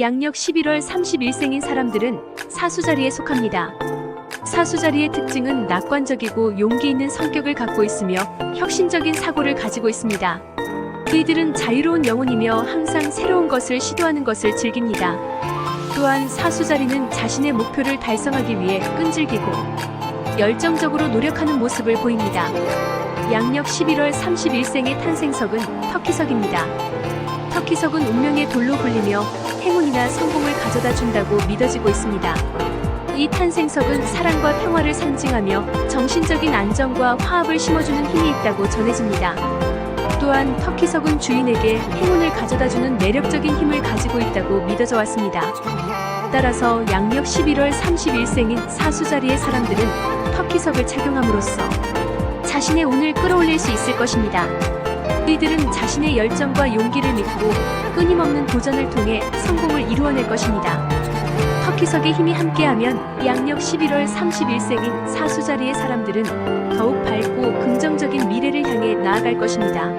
양력 11월 31생인 사람들은 사수자리에 속합니다. 사수자리의 특징은 낙관적이고 용기 있는 성격을 갖고 있으며 혁신적인 사고를 가지고 있습니다. 그이들은 자유로운 영혼이며 항상 새로운 것을 시도하는 것을 즐깁니다. 또한 사수자리는 자신의 목표를 달성하기 위해 끈질기고 열정적으로 노력하는 모습을 보입니다. 양력 11월 31생의 탄생석은 터키석입니다. 터키석은 운명의 돌로 불리며 행운이나 성공을 가져다 준다고 믿어지고 있습니다. 이 탄생석은 사랑과 평화를 상징하며 정신적인 안정과 화합을 심어주는 힘이 있다고 전해집니다. 또한 터키석은 주인에게 행운을 가져다주는 매력적인 힘을 가지고 있다고 믿어져 왔습니다. 따라서 양력 11월 31생인 사수자리의 사람들은 터키석을 착용함으로써 자신의 운을 끌어올릴 수 있을 것입니다. 이들은 자신의 열정과 용기를 믿고 끊임없는 도전을 통해 성공을 이루어낼 것입니다. 터키석의 힘이 함께하면 양력 11월 31생인 사수자리의 사람들은 더욱 밝고 긍정적인 미래를 향해 나아갈 것입니다.